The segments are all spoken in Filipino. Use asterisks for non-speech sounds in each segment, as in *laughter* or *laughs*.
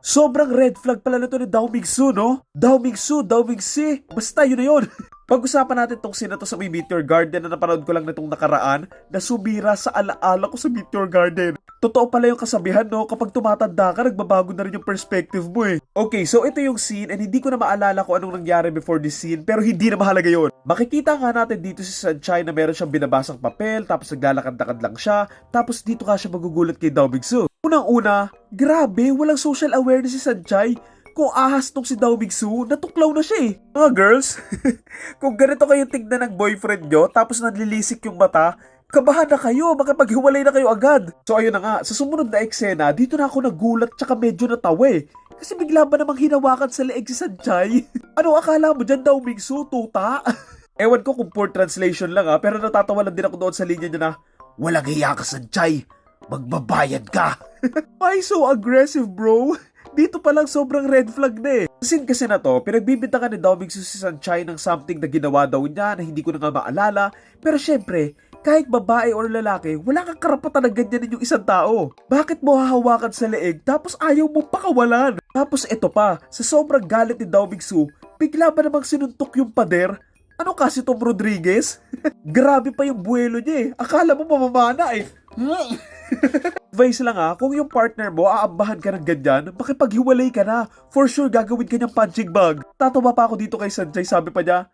Sobrang red flag pala na to ni Dao Mingsu, no? Dao Mingsu, Dao Mingsi. Basta yun na yun. *laughs* Pag-usapan natin tong sina to sa may Meteor Garden na napanood ko lang nitong nakaraan na sumira sa alaala ko sa Meteor Garden. Totoo pala yung kasabihan, no? Kapag tumatanda ka, nagbabago na rin yung perspective mo eh. Okay, so ito yung scene and hindi ko na maalala kung anong nangyari before this scene pero hindi na mahalaga yon. Makikita nga natin dito si Sunshine na meron siyang binabasang papel tapos naglalakad-lakad lang siya tapos dito ka siya magugulat kay Dao Bigsu. Unang-una, grabe, walang social awareness si Sanjay. Kung ahas tong si Dao Bigsu, natuklaw na siya eh. Mga girls, *laughs* kung ganito kayo tignan ng boyfriend nyo, tapos nanlilisik yung mata, kabahan na kayo, makapaghiwalay na kayo agad. So ayun na nga, sa sumunod na eksena, dito na ako nagulat tsaka medyo natawa eh. Kasi bigla ba namang hinawakan sa leeg si Sanjay? *laughs* ano akala mo dyan Dao Bigsu, tuta? *laughs* Ewan ko kung poor translation lang ha, pero natatawa lang din ako doon sa linya niya na, Walang hiya ka, Sanjay. Magbabayad ka. *laughs* Why so aggressive, bro? Dito pa lang sobrang red flag na eh. Scene kasi na to, pinagbibintangan ni Doming si Sanchai ng something na ginawa daw niya na hindi ko na nga maalala. Pero syempre, kahit babae or lalaki, wala kang karapatan na ganyanin yung isang tao. Bakit mo hahawakan sa leeg tapos ayaw mo pakawalan? Tapos eto pa, sa sobrang galit ni Doming Su, bigla ba namang sinuntok yung pader? Ano kasi Tom Rodriguez? *laughs* Grabe pa yung buwelo niya eh. Akala mo mamamana eh. *laughs* Advice lang ah, kung yung partner mo aambahan ka ng ganyan, makipaghiwalay ka na. For sure, gagawin ka niyang punching bag. Tatawa pa ako dito kay Sanjay, sabi pa niya,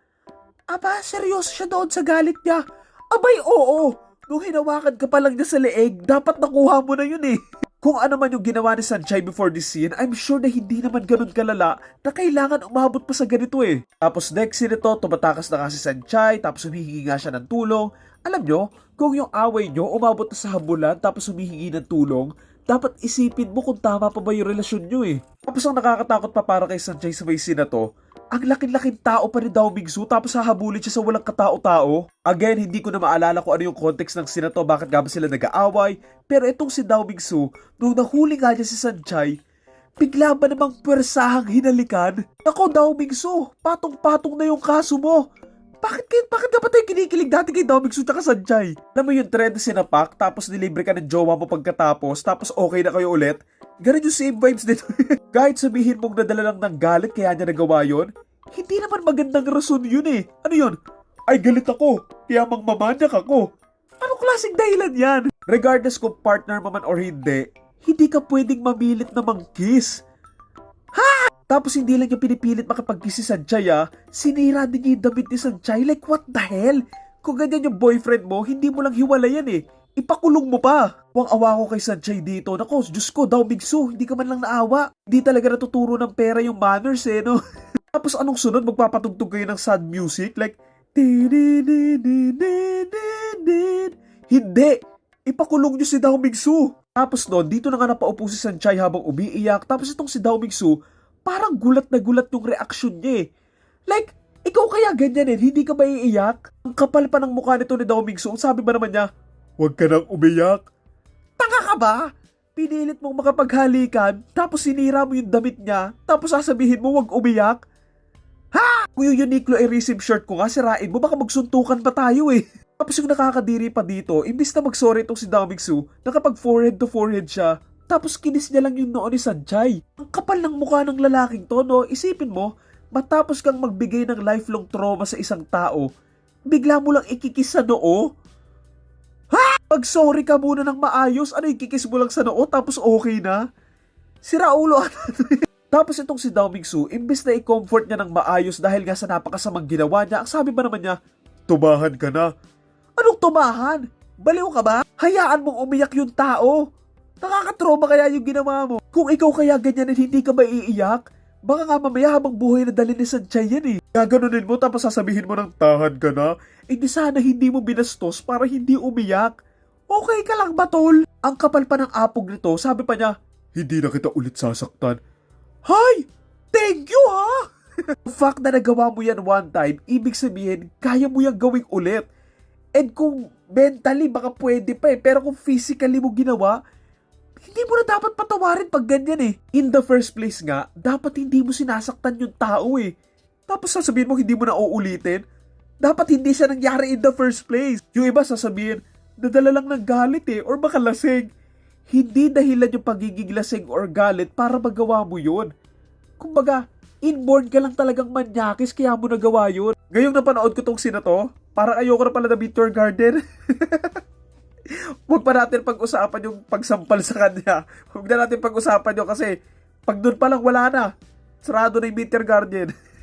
Aba, seryoso siya doon sa galit niya. Abay, oo. Nung hinawakan ka pa lang niya sa leeg, dapat nakuha mo na yun eh. *laughs* Kung ano man yung ginawa ni Sanjay before this scene, I'm sure na hindi naman ganun kalala na kailangan umabot pa sa ganito eh. Tapos next scene ito, tumatakas na kasi Sanjay, tapos humihingi nga siya ng tulong. Alam nyo, kung yung away nyo umabot na sa habulan tapos humihingi ng tulong, dapat isipin mo kung tama pa ba yung relasyon nyo eh. Tapos ang nakakatakot pa para kay Sanjay sa may scene na to, ang laking-laking tao pa ni Dao Mingsu tapos hahabulin siya sa walang katao-tao. Again, hindi ko na maalala kung ano yung context ng scene na to, bakit nga ba sila nag-aaway. Pero itong si Dao Mingsu, nung nahuli nga niya si Sanjay, bigla ba namang pwersahang hinalikan? Nako Dao Mingsu, patong-patong na yung kaso mo. Bakit, kayo, bakit dapat tayo kinikilig dati kay Dao Mingsu tsaka Sanjay? Alam mo yung trend na sinapak, tapos nilibre ka ng jowa mo pagkatapos, tapos okay na kayo ulit? Ganun yung same vibes dito. *laughs* Kahit sabihin mong nadala lang ng galit kaya niya nagawa yon, hindi naman magandang rason yun eh. Ano yun? Ay galit ako, kaya mangmamanyak ako. Anong klaseng dahilan yan? Regardless kung partner mo man or hindi, hindi ka pwedeng mamilit na mang-kiss. Tapos hindi lang niya pinipilit makapag-kiss si Sanjay ah. Sinira din niya yung damit ni Sanjay. Like what the hell? Kung ganyan yung boyfriend mo, hindi mo lang hiwalayan eh. Ipakulong mo pa. Huwag awa ko kay Sanjay dito. Nako, Diyos ko, daw Bigsu, hindi ka man lang naawa. Hindi talaga natuturo ng pera yung manners eh, no? *laughs* Tapos anong sunod? Magpapatugtog kayo ng sad music? Like. Hindi! Ipakulong nyo si Dao Mingsu. Tapos doon, dito na nga napaupo si Sanjay habang umiiyak. Tapos itong si Dao Mingsu, parang gulat na gulat yung reaksyon niya eh. Like, ikaw kaya ganyan eh, hindi ka maiiyak? Ang kapal pa ng mukha nito ni Dao Mingsu. Ang sabi ba naman niya, Huwag ka nang umiyak. Tanga ka ba? Pinilit mong makapaghalikan, tapos sinira mo yung damit niya, tapos sasabihin mo huwag umiyak? Ha? Kung yung Uniqlo Erasive shirt ko nga, sirain mo, baka magsuntukan pa tayo eh. Tapos yung nakakadiri pa dito, imbis na mag-sorry itong si Damigsu, nakapag forehead to forehead siya, tapos kinis niya lang yung noo ni Sanjay. Ang kapal ng mukha ng lalaking to, no? Isipin mo, matapos kang magbigay ng lifelong trauma sa isang tao, bigla mo lang ikikis sa noo? Ha? Pag-sorry ka muna ng maayos, ano ikikis mo lang sa noo tapos okay na? Sira ulo *laughs* Tapos itong si Dao Mingsu, imbes na i-comfort niya ng maayos dahil nga sa napakasamang ginawa niya, ang sabi ba naman niya, Tumahan ka na. Anong tumahan? Baliw ka ba? Hayaan mong umiyak yung tao. Nakakatroma kaya yung ginawa mo. Kung ikaw kaya ganyan at hindi ka maiiyak, baka nga mamaya habang buhay na dali ni Sanchay yan eh. Gaganunin mo tapos sasabihin mo ng tahan ka na, eh di sana hindi mo binastos para hindi umiyak. Okay ka lang ba tol? Ang kapal pa ng apog nito, sabi pa niya, hindi na kita ulit sasaktan. Hay! Thank you ha! *laughs* The fact na nagawa mo yan one time, ibig sabihin, kaya mo yan gawing ulit. And kung mentally, baka pwede pa eh. Pero kung physically mo ginawa, hindi mo na dapat patawarin pag ganyan eh. In the first place nga, dapat hindi mo sinasaktan yung tao eh. Tapos sasabihin mo hindi mo na uulitin. Dapat hindi siya nangyari in the first place. Yung iba sasabihin, nadala lang ng galit eh, or baka lasing. hindi dahilan yung pagiging lasing or galit para magawa mo yun. Kumbaga, inborn ka lang talagang manyakis kaya mo nagawa yun. Ngayong napanood ko tong sina to, parang ayoko na pala na Victor Garden. *laughs* Huwag pa natin pag-usapan yung pagsampal sa kanya. Huwag na natin pag-usapan yun kasi pag doon pa lang wala na. Sarado na yung Meteor Garden. *laughs*